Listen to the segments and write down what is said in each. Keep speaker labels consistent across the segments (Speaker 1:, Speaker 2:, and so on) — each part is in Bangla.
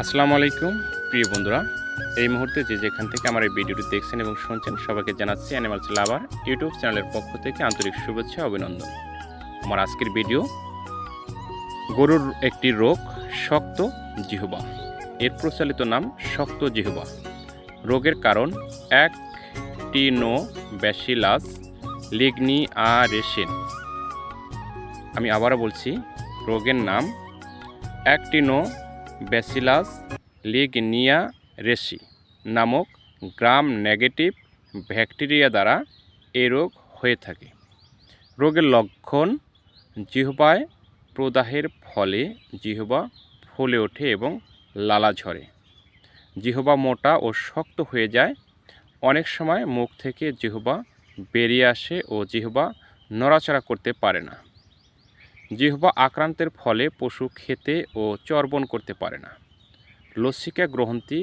Speaker 1: আসসালামু আলাইকুম, প্রিয় বন্ধুরা। এই মুহূর্তে যে যেখান থেকে আমার এই ভিডিওটি দেখছেন এবং শুনছেন, সবাইকে জানাচ্ছি অ্যানিমালস লাভার ইউটিউব চ্যানেলের পক্ষ থেকে আন্তরিক শুভেচ্ছা অভিনন্দন। আমার আজকের ভিডিও, গরুর একটি রোগ, শক্ত জিহবা। এর প্রচলিত নাম শক্ত জিহবা। রোগের কারণ অ্যাক্টিনো ব্যাসিলাস লিগনি আরেসিন আমি আবারও বলছি, রোগের নাম অ্যাক্টিনো ব্যাসিলাস লিগনিয়া রেসি নামক গ্রাম নেগেটিভ ব্যাকটেরিয়া দ্বারা এ রোগ হয়ে থাকে। রোগের লক্ষণ জিহ্বায় প্রদাহের ফলে জিহ্বা ফুলে ওঠে এবং লালা ঝরে। জিহ্বা মোটা ও শক্ত হয়ে যায়। অনেক সময় মুখ থেকে জিহ্বা বেরিয়ে আসে ও জিহ্বা নড়াচড়া করতে পারে না। জিহ্বা আক্রান্তের ফলে পশু খেতে ও চর্বণ করতে পারে না। লসিকা গ্রন্থি,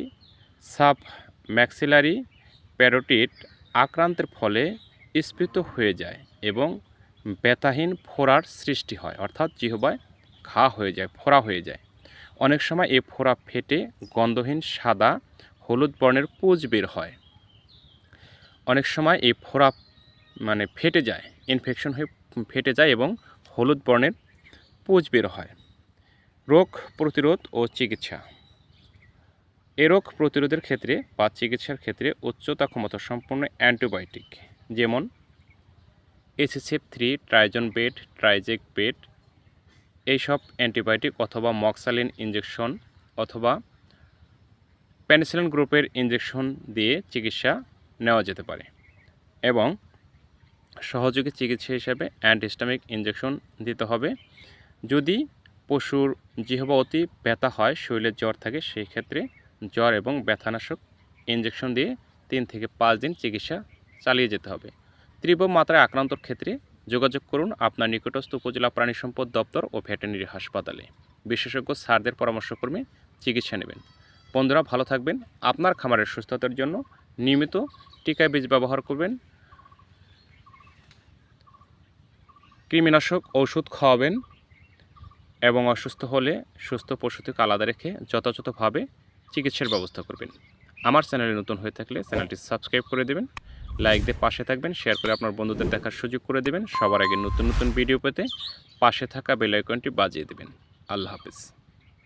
Speaker 1: সাব ম্যাক্সিলারি প্যারোটিট আক্রান্তের ফলে স্ফীত হয়ে যায় এবং ব্যথাহীন ফোড়ার সৃষ্টি হয়, অর্থাৎ জিহ্বায় ঘা হয়ে যায়, ফোড়া হয়ে যায়। অনেক সময় এ ফোড়া ফেটে গন্ধহীন সাদা হলুদ বর্ণের পুজ বের হয়। অনেক সময় এই ফোড়া মানে ফেটে যায় ইনফেকশন হয়ে ফেটে যায় এবং হলুদ বর্ণের পুজ বের হয়। রোগ প্রতিরোধ ও চিকিৎসা। এ রোগ প্রতিরোধের ক্ষেত্রে বা চিকিৎসার ক্ষেত্রে উচ্চতা ক্ষমতা সম্পন্ন অ্যান্টিবায়োটিক, যেমন এসিসেপ থ্রি ট্রাইজন বেড ট্রাইজেক বেড এইসব অ্যান্টিবায়োটিক অথবা মক্সালিন ইঞ্জেকশন অথবা পেনিসিলিন গ্রুপের ইঞ্জেকশন দিয়ে চিকিৎসা নেওয়া যেতে পারে এবং সহযোগী চিকিৎসা হিসেবে অ্যান্টিস্টামিক ইঞ্জেকশন দিতে হবে। যদি পশুর জিহবা অতি ব্যথা হয় শরীরের জ্বর থাকে, সেই ক্ষেত্রে জ্বর এবং ব্যথানাশক ইঞ্জেকশন দিয়ে তিন থেকে পাঁচ দিন চিকিৎসা চালিয়ে যেতে হবে। তীব্র মাত্রায় আক্রান্তর ক্ষেত্রে যোগাযোগ করুন আপনার নিকটস্থ উপজেলা প্রাণী সম্পদ দপ্তর ও ভেটেরিনারি হাসপাতালে। বিশেষজ্ঞ স্যারদের পরামর্শক্রমে চিকিৎসা নেবেন। বন্ধুরা, ভালো থাকবেন। আপনার খামারের সুস্থতার জন্য নিয়মিত টিকা বীজ ব্যবহার করবেন। কৃমিনাশক ওষুধ খাওয়াবেন এবং অসুস্থ হলে সুস্থ পশু থেকে আলাদা রেখে যথাযথভাবে চিকিৎসার ব্যবস্থা করবেন। আমার চ্যানেলে নতুন হয়ে থাকলে চ্যানেলটি সাবস্ক্রাইব করে দেবেন, লাইক দিয়ে পাশে থাকবেন, শেয়ার করে আপনার বন্ধুদের দেখার সুযোগ করে দেবেন। সবার আগে নতুন নতুন ভিডিও পেতে পাশে থাকা বেল আইকনটি বাজিয়ে দেবেন। আল্লাহ হাফিজ।